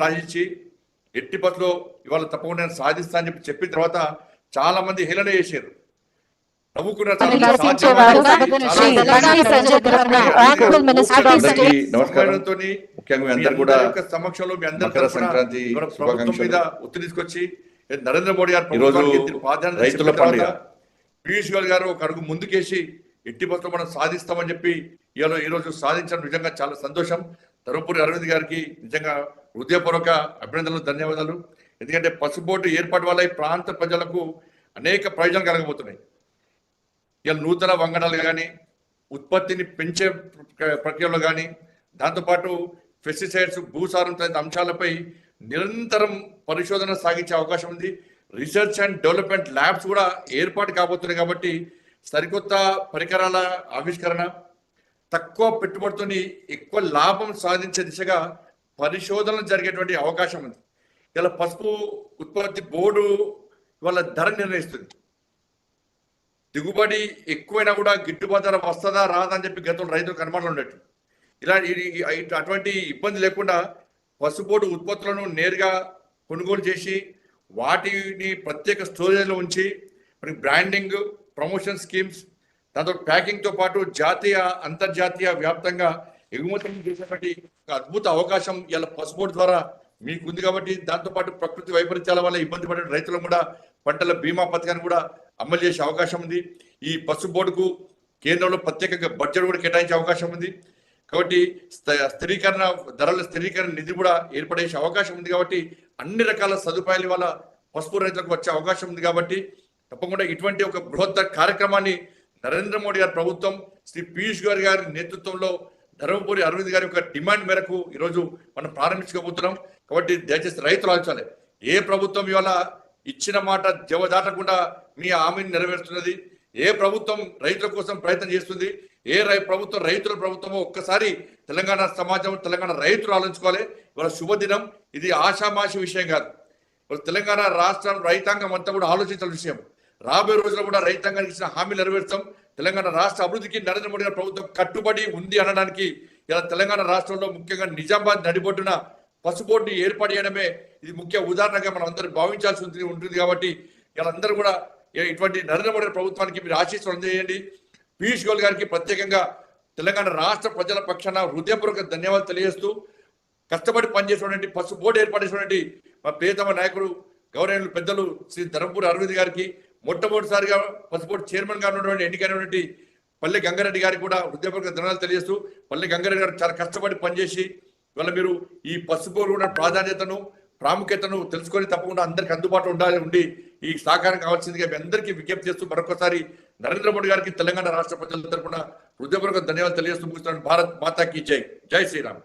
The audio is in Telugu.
రాజించి ఎట్టి బస్సులో ఇవాళ తప్పకుండా నేను సాధిస్తా అని చెప్పి చెప్పిన తర్వాత చాలా మంది హేళన చేశారు. నవ్వుకున్నారు చాలా మంది ప్రశంసించేవారు సాధ్యమని శ్రీ చాలా బండి మంది Sanjay Kumar honourable minister of అందరికీ స్టేట్ నమస్కారం. సమ్మేళనంతోని ముఖ్యంగా మీ మీ అందరు కూడా అందరి యొక్క సమక్షంలో మీ అందరి సంక్రాంతి ప్రభుత్వం. మీద ఒత్తిడి తీసుకొచ్చి నరేంద్ర మోడీ గారు ఈరోజు రైతుల పండుగ. పీయూష్ గోయల్ గారు ఒక అడుగు ముందుకేసి ఎట్టి బస్సులో మనం సాధిస్తామని చెప్పి ఇవాళ ఈ రోజు సాధించడం నిజంగా చాలా సంతోషం. ధర్మపురి అరవింద్ గారికి నిజంగా హృదయపూర్వక అభినందనలు ధన్యవాదాలు. ఎందుకంటే పసుబోటు ఏర్పాటు వల్ల ఈ ప్రాంత ప్రజలకు అనేక ప్రయోజనాలు కలగబోతున్నాయి. ఇలా నూతన వంగడాలు కానీ ఉత్పత్తిని పెంచే ప్రక్రియలో కానీ దాంతోపాటు పెస్టిసైడ్స్ భూసారం తదితర అంశాలపై నిరంతరం పరిశోధన సాగించే అవకాశం ఉంది. రీసెర్చ్ అండ్ డెవలప్మెంట్ ల్యాబ్స్ కూడా ఏర్పాటు కాబోతున్నాయి కాబట్టి సరికొత్త పరికరాల ఆవిష్కరణ తక్కువ పెట్టుబడితోని ఎక్కువ లాభం సాధించే దిశగా పరిశోధనలు జరిగేటువంటి అవకాశం ఉంది. ఇలా పసుపు ఉత్పత్తి బోర్డు ఇవాళ ధర నిర్ణయిస్తుంది. దిగుబడి ఎక్కువైనా కూడా గిట్టుబాటు ధర వస్తుందా రాదా అని చెప్పి గతంలో రైతులు అనుమానాలు ఉండేట్టు ఇలా అటువంటి ఇబ్బంది లేకుండా పసుపోటు ఉత్పత్తులను నేరుగా కొనుగోలు చేసి వాటిని ప్రత్యేక స్టోరేజ్లో ఉంచి మరి బ్రాండింగ్ ప్రమోషన్ స్కీమ్స్ దాంతో ప్యాకింగ్తో పాటు జాతీయ అంతర్జాతీయ వ్యాప్తంగా ఎగుమతులు చేసేటువంటి ఒక అద్భుత అవకాశం ఇలా పసుపోటు ద్వారా మీకుంది కాబట్టి దాంతోపాటు ప్రకృతి వైపరీత్యాల వల్ల ఇబ్బంది పడే రైతులను కూడా పంటల బీమా పథకాన్ని కూడా అమలు చేసే అవకాశం ఉంది. ఈ పసుపు బోర్డుకు కేంద్రంలో ప్రత్యేకంగా బడ్జెట్ కూడా కేటాయించే అవకాశం ఉంది. కాబట్టి స్థ- స్థిరీకరణ ధరల స్థిరీకరణ నిధి కూడా ఏర్పడేసే అవకాశం ఉంది కాబట్టి అన్ని రకాల సదుపాయాల వల్ల పసుపు రైతులకు వచ్చే అవకాశం ఉంది కాబట్టి తప్పకుండా ఇటువంటి ఒక బృహత్తర కార్యక్రమాన్ని నరేంద్ర మోడీ గారి ప్రభుత్వం శ్రీ పీయూష్ గారి గారి నేతృత్వంలో ధర్మపురి అరవింద్ గారి యొక్క డిమాండ్ మేరకు ఈరోజు మనం ప్రారంభించుకోబోతున్నాం. కాబట్టి దయచేసి రైతులు ఆలోచించాలి. ఏ ప్రభుత్వం ఇవాళ ఇచ్చిన మాట జవదాటకుండా మీ హామీని నెరవేరుస్తున్నది? ఏ ప్రభుత్వం రైతుల కోసం ప్రయత్నం చేస్తుంది? ఏ రై ప్రభుత్వం రైతుల ప్రభుత్వమో ఒక్కసారి తెలంగాణ సమాజం తెలంగాణ రైతులు ఆలోచించుకోవాలి. ఇవాళ శుభదినం. ఇది ఆషామాషి విషయం కాదు. ఇవాళ తెలంగాణ రాష్ట్రం రైతాంగం అంతా కూడా ఆలోచించాల్సిన విషయం. రాబోయే రోజుల్లో కూడా రైతాంగానికి ఇచ్చిన హామీలు నెరవేర్చాం తెలంగాణ రాష్ట్ర అభివృద్ధికి నరేంద్ర మోడీ గారి ప్రభుత్వం కట్టుబడి ఉంది అనడానికి ఇలా తెలంగాణ రాష్ట్రంలో ముఖ్యంగా నిజామాబాద్ నడిబొడ్డున పసుపోటుని ఏర్పాటు చేయడమే ఇది ముఖ్య ఉదాహరణగా మనం అందరూ భావించాల్సి ఉంటుంది ఉంటుంది కాబట్టి ఇలా అందరూ కూడా ఇటువంటి నరేంద్ర మోడీ ప్రభుత్వానికి మీరు ఆశీస్సులు అందజేయండి. పీయూష్ గోయల్ గారికి ప్రత్యేకంగా తెలంగాణ రాష్ట్ర ప్రజల పక్షాన హృదయపూర్వక ధన్యవాదాలు తెలియజేస్తూ కష్టపడి పనిచేసినటువంటి పసుపు బోర్డు ఏర్పాటు చేసినటువంటి మా ప్రియతమ నాయకుడు గౌరవనీయులు పెద్దలు శ్రీ ధర్మపూర్ అరవింద్ గారికి మొట్టమొదటిసారిగా పసుపోర్ట్ చైర్మన్గా ఉన్నటువంటి ఎన్నికైనటువంటి పల్లె గంగారెడ్డి గారికి కూడా హృదయపూర్వక ధనాలు తెలియజేస్తూ పల్లె గంగారెడ్డి గారు చాలా కష్టపడి పనిచేసి ఇవాళ మీరు ఈ పసుపు కూడా ప్రాధాన్యతను ప్రాముఖ్యతను తెలుసుకొని తప్పకుండా అందరికి అందుబాటులో ఉండాలి ఉండి ఈ సహకారం కావాల్సిందిగా మీ అందరికీ విజ్ఞప్తి చేస్తూ మరొకసారి నరేంద్ర మోడీ గారికి తెలంగాణ రాష్ట్ర ప్రజల తరఫున హృదయపూర్వక ధన్యవాదాలు తెలియజేస్తూ ముగిస్తున్నాను. భారత్ మాతాకి జై. జై శ్రీరామ్.